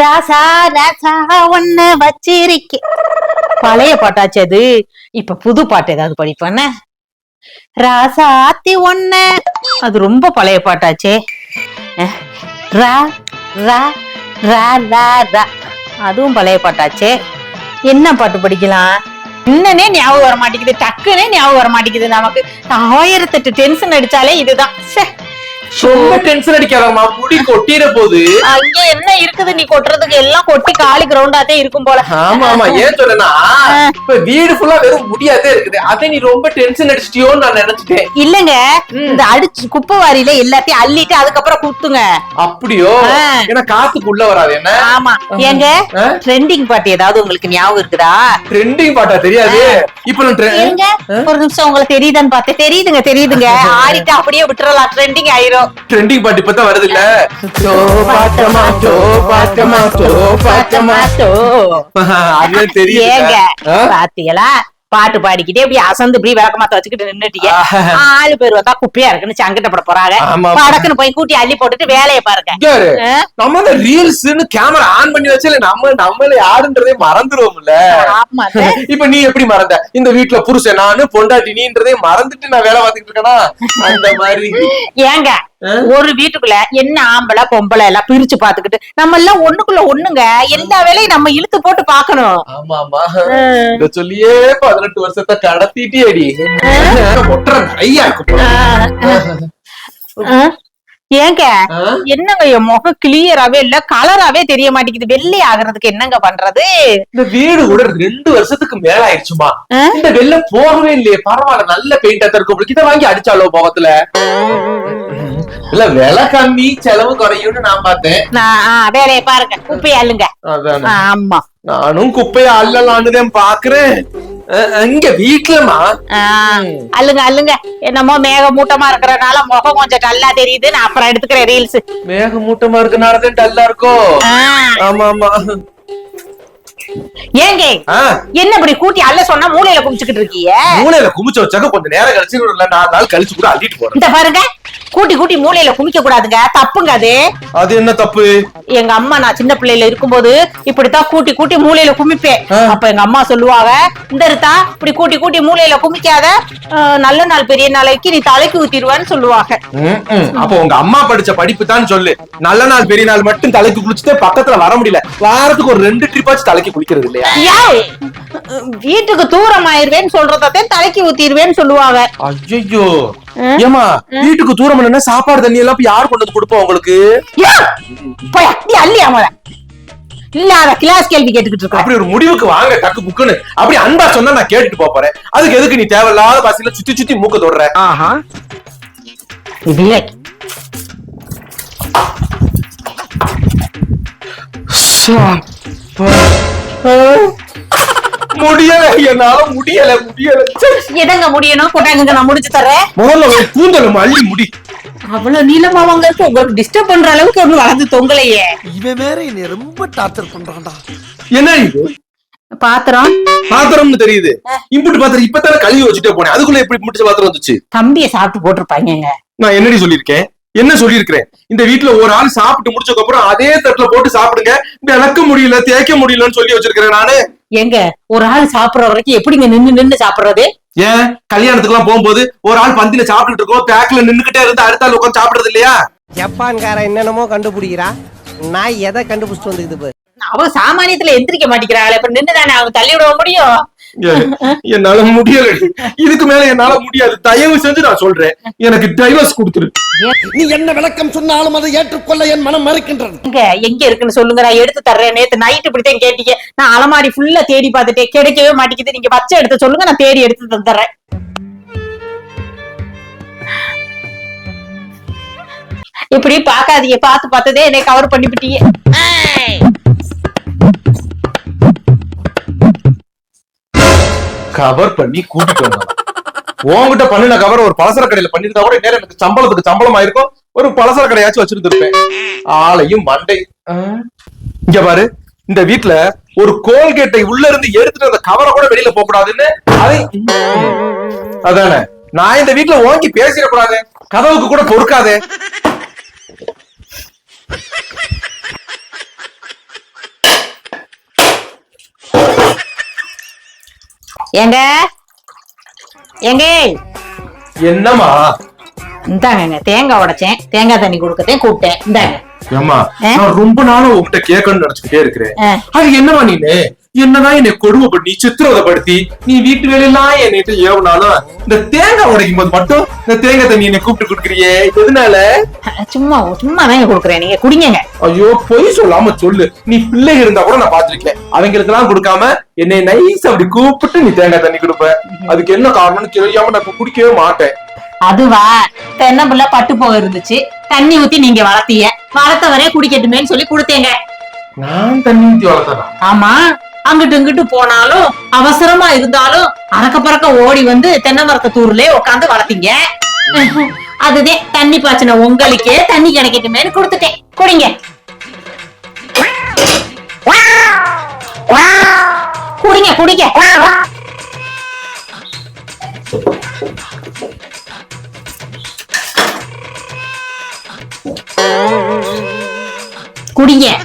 ராசா ராசா ஒண்ணு வச்சிருக்கே. பழைய பாட்டாச்சு அது. இப்ப புது பாட்டு ஏதாவது படிப்பானே ராசாத்தி ஒண்ணு. அது ரொம்ப பழைய பாட்டாச்சே. ரா ரா ரா ரா ரா. அதுவும் பழைய பாட்டாச்சே. என்ன பாட்டு படிக்கலாம்? என்னன்னே ஞாபகம் வர மாட்டேங்குது டக்குனே ஞாபகம் வர மாட்டேங்குது நமக்கு. ஆயிரத்தெட்டு டென்ஷன் அடிச்சாலே இதுதான். சே ரொம்ப டென்ஷன் அடிக்காதம்மா முடி கொட்டிட போகுது. அங்க என்ன இருக்குது? நீ கொட்டுறதுக்கு எல்லாம் கொட்டி காலி கிரவுண்டாத்தே இருக்கும் போல. ஆமா ஆமா. ஏன் சொன்னா இப்ப வீடு ஃபுல்லா வெறும் முடியாதே இருக்குது. அதை நீ ரொம்ப டென்ஷன் அடிச்சிட்டியோன்னு நான் நினைச்சிட்டேன். இல்லங்க. ம். இந்த அடிச்சு குப்பை வாரியில எல்லாத்தையும் அள்ளிட்டு அதுக்கப்புறம் குத்துங்க. அப்படியோ. ஏன்னா காத்துக்கு உள்ள வராது என்ன? ஆமா. ஏங்க ட்ரெண்டிங் பாட்டு ஏதாவது உங்களுக்கு ஞாபகம் இருக்குதா? ட்ரெண்டிங் பாட்டா தெரியாது. இப்ப ஒரு நிமிஷம் உங்களுக்கு தெரியுதான்னு பார்த்தேன். தெரியுதுங்க தெரியுதுங்க. ஆடிட்டு அப்படியே விட்டுறலாம். ட்ரெண்டிங் ஆயிரும். ட்ரெண்டிங் பாட்டு இப்பதான் வருது இல்ல சோ பாட்டமா சோ பாட்டமா சோ பாட்டமா தெரியுது ஏங்க ஆ? பாத்தீங்களா? பாட்டு பாடிக்கிட்டே இப்படி அசந்து இப்படி விளக்கமாத்த வச்சுக்கிட்டு நின்னுட்டீங்க ஆளு பேர் வந்தா குப்பையா இருக்குன்னு சங்கடப்பட போறாங்க. படக்குன்னு போய் கூட்டி அள்ளி போட்டுட்டு வேலையை பாருங்க? நம்ம ரீல்ஸ்னு கேமரா ஆன் பண்ணி வச்சால நம்ம நம்மள யாருன்றதே மறந்துருவோம்ல. இப்ப நீ எப்படி மறந்த? இந்த வீட்டுல புருஷன் நானு பொண்டாட்டி நீன்றதே மறந்துட்டு நான் வேலை பார்த்துட்டு இருக்கேனா? அந்த மாதிரி. ஏங்க? ஒரு வீட்டுக்குள்ள என்ன ஆம்பளை பொம்பளை எல்லாம் பிரிச்சு பாத்துக்கிட்டு நம்ம எல்லாம் ஒண்ணுக்குள்ள ஒண்ணுங்க. எல்லா வேலையும் நம்ம இழுத்து போட்டு பாக்கணும் ஆமா ஆமா இத சொல்லியே பதினெட்டு வருஷத்தை கடத்திட்டே அடி ஒட்டுற நிறைய இருக்கு? ஏங்க? என்னங்க என் முகம் கிளியராவே இல்ல? கலராவே தெரிய மாட்டேங்குது. வெள்ளை ஆகுறதுக்கு என்னங்க பண்றது? இந்த வீடு கூட ரெண்டு வருஷத்துக்கு மேல ஆயிடுச்சுமா? இந்த வெள்ள போகவே இல்லையே. பரவாயில்ல நல்ல பெயிண்ட் இருக்கும். இதை வாங்கி அடிச்சாலோ முகத்துல? இல்ல விலை கம்மி செலவு குறையும்னு நான் பார்த்தேன். வேலையை பாருங்க. குப்பையை அள்ளுங்க. அதானே. ஆமா. நானும் குப்பைய அள்ளலான்னு தான் பாக்குறேன் இங்க வீட்டுலமா ஆ, அள்ளுங்க அள்ளுங்க என்னமோ மேக மூட்டமா இருக்கறனால முகம் கொஞ்சம் நல்லா தெரியுது நான் அப்புறம் எடுத்துக்கிறேன் ரீல்ஸ் மேக மூட்டமா இருக்கனாலதான் டல்லா இருக்கும் ஆமா ஆமா ஏங்க என்ன இப்படி கூட்டி அள்ள சொன்னா மூலையில குமிச்சுக்கிட்டு இருக்கீங்க மூளையில குமிச்சு வச்சாக்க கொஞ்சம் நேரம் கழிச்சு நாலு நாள் கழிச்சு கூட அள்ளிட்டு போறேன். இந்த பாருங்க கூட்டி கூட்டி மூலையில குமிக்க கூடாதுங்க. தப்புங்க அது. அது என்ன தப்பு? எங்க அம்மா நான் சின்ன பிள்ளையில இருக்கும்போது இப்படித்தான் கூட்டி கூட்டி மூலையில குமிப்பேன். அப்ப எங்க அம்மா சொல்லுவாங்க இந்த இருத்தா இப்படி கூட்டி கூட்டி மூலையில குமிக்காத. அஹ், நல்ல நாள் பெரிய நாளைக்கு நீ தலைக்கு ஊத்திடுவான்னு சொல்லுவாங்க. அப்ப உங்க அம்மா படிச்ச படிப்பு தான் சொல்லு. நல்ல நாள் பெரிய நாள் மட்டும் தலைக்கு குளிச்சுட்டு பக்கத்துல வர முடியல. வாரத்துக்கு ஒரு ரெண்டு ட்ரிப்பாச்சும் தலைக்கு குளிக்கிறது இல்லையா? வீட்டுக்கு தூரம் ஆயிருவேன்னு சொல்றதே தலைக்கு ஊத்திடுவேன்னு சொல்லுவாங்க. ஐயோ ஏமா வீட்டுக்கு தூரம் என்ன சாப்பாடு தண்ணி எல்லாம் இப்ப யார் கொண்டு வந்து கொடுப்போம் உங்களுக்கு? நீ அள்ளி அவள இல்லாத கிளாஸ் கேள்வி கேட்டுக்கிட்டு இருக்க. அப்படி ஒரு முடிவுக்கு வாங்க டக்கு புக்குன்னு அப்படி அன்பா சொன்னா நான் கேட்டுட்டு போறேன். அதுக்கு எதுக்கு நீ தேவையில்லாத பஸ்ல சுத்தி சுத்தி மூக்க தொடுற? ஆஹா. இல்லை முடியல. என்னால முடியல முடியல. எதங்க முடியணும்? கொண்டாங்க நான் முடிச்சு தரேன் முதல்ல ஒரு கூந்தலும் அள்ளி முடி. அவ்வளவு நீளமா வாங்க உங்களுக்கு டிஸ்டர்ப் பண்ற அளவுக்கு ஒண்ணு வளர்ந்து தொங்கலையே. இவன் வேற என்னை ரொம்ப டார்ச்சர் பண்றான்டா. என்ன இது? பாத்திரம். பாத்திரம்னு தெரியுது. இம்புட்டு பாத்திரம் இப்பதானே கழுவி வச்சுட்டே போனேன். அதுக்குள்ள எப்படி முடிச்ச பாத்திரம் வந்துச்சு? தம்பிய சாப்பிட்டு போட்டிருப்பாங்க நான் என்னடி சொல்லியிருக்கேன்? என்ன சொல்லியிருக்கிறேன்? இந்த வீட்டுல ஒரு ஆள் சாப்பிட்டு முடிச்சதுக்கு அப்புறம் அதே தட்டுல போட்டு சாப்பிடுங்க. விளக்க முடியல தேய்க்க முடியலன்னு சொல்லி வச்சிருக்கிறேன் நானு. எங்க ஒரு ஆள் சாப்பிடுற வரைக்கும் எப்படிங்க நின்னு நின்னு சாப்பிடுறது? ஏன்? கல்யாணத்துக்கு எல்லாம் போகும்போது ஒரு ஆள் பந்தில சாப்பிட்டுட்டு இருக்கோம் பேக்ல நின்னுகிட்டே இருந்து அடுத்த ஆள் உட்காந்து சாப்பிடுறது இல்லையா? ஜப்பான்காரன் என்னென்னமோ கண்டுபிடிக்கிறா நான் எதை கண்டுபிடிச்சிட்டு வந்துக்குது அவ சாமானியத்துல எந்திரிக்க மாட்டேங்கிறாள். இப்ப நின்னு தானே அவங்க தள்ளி விட முடியும்? என்னால முடியல. இதுக்கு மேல என்னால முடியாது. தயவு செஞ்சு நான் சொல்றேன். எனக்கு டைவர்ஸ் கொடுத்துரு. நீ என்ன விளக்கம் சொன்னாலும் அதை ஏற்றுக்கொள்ள என் மனம் மறுக்கின்றது. எங்க எங்க இருக்குன்னு சொல்லுங்க. நான் எடுத்து தர்றேன். நேத்து நைட் இப்படித்தான் கேட்டீங்க. நான் அலமாரி ஃபுல்லா தேடி பார்த்துட்டேன். கிடைக்கவே மாட்டேங்குது. நீங்க பச்சை எடுத்து சொல்லுங்க. நான் தேடி எடுத்து தந்துடுறேன் இப்படி பாக்காதீங்க பார்த்து பார்த்ததே என்னை கவர் பண்ணிவிட்டீங்க. கவர் பண்ணி கூட்டிட்டு வந்தான் உன்கிட்ட பண்ணின கவர் ஒரு பலசர கடையில பண்ணிருந்தா கூட நேரம் எனக்கு சம்பளத்துக்கு சம்பளம் ஆயிருக்கும் ஒரு பலசர கடையாச்சும் வச்சிருந்திருப்பேன். ஆளையும் மண்டை இங்க பாரு இந்த வீட்டுல ஒரு கோல்கேட்டை உள்ள இருந்து எடுத்துட்டு அந்த கவரை கூட வெளியில போக கூடாதுன்னு அதை அதானே. நான் இந்த வீட்டுல ஓங்கி பேசிடக்கூடாது. கதவுக்கு கூட பொறுக்காதே. ஏங்க? ஏங்க? என்னம்மா? இந்தாங்க தேங்காய் உடைச்சேன். தேங்காய் தண்ணி கொடுக்கத்தேன் கூப்பிட்டேன். இந்தாங்க? நான் ரொம்ப நாளா உன்கிட்ட கேட்கணும்னு நினைச்சுக்கிட்டே இருக்கிறேன். அது என்னமா நீனு? என்னதான் என்னை கொடுமைப்படுத்தி சித்திரவதைப்படுத்தி நீ வீட்டு வேலையெல்லாம் என்னிட்ட ஏவனாலும் இந்த தேங்காய் உடைக்கும் போது மட்டும் இந்த தேங்காய் தண்ணி என்னை கூப்பிட்டு கொடுக்குறியே? எதனால? சும்மா சும்மா தாங்க கொடுக்குறேன். நீங்க குடிங்க ஐயோ பொய் சொல்லாம சொல்லு. நீ பிள்ளை இருந்தா கூட நான் பாத்திருக்கேன் அவங்களுக்கு எல்லாம் கொடுக்காம என்னை நைஸ் அப்படி கூப்பிட்டு நீ தேங்காய் தண்ணி கொடுப்ப. அதுக்கு என்ன காரணம்னு தெரியாம நான் குடிக்கவே மாட்டேன். அதுவா? தென்னம்பிள்ளை பட்டு போக இருந்துச்சு. தண்ணி ஊத்தி நீங்க வளர்த்தீங்க. வளர்த்த வரைய குடிக்கட்டுமேன்னு சொல்லி கொடுத்தேங்க. நான் தண்ணி ஊத்தி வளர்த்தனா ஆமா. அங்கிட்டு இங்கிட்டு போனாலும் அவசரமா இருந்தாலும் அறக்க பறக்க ஓடி வந்து தென்னை மரத்த தூர்லயே உட்காந்து வளர்த்தீங்க. அதுதான் தண்ணி பாய்ச்சின உங்களுக்கே தண்ணி கிடைக்கட்டுமேன்னு கொடுத்துட்டேன். குடிங்க. குடிங்க குடிங்க. குடிங்க.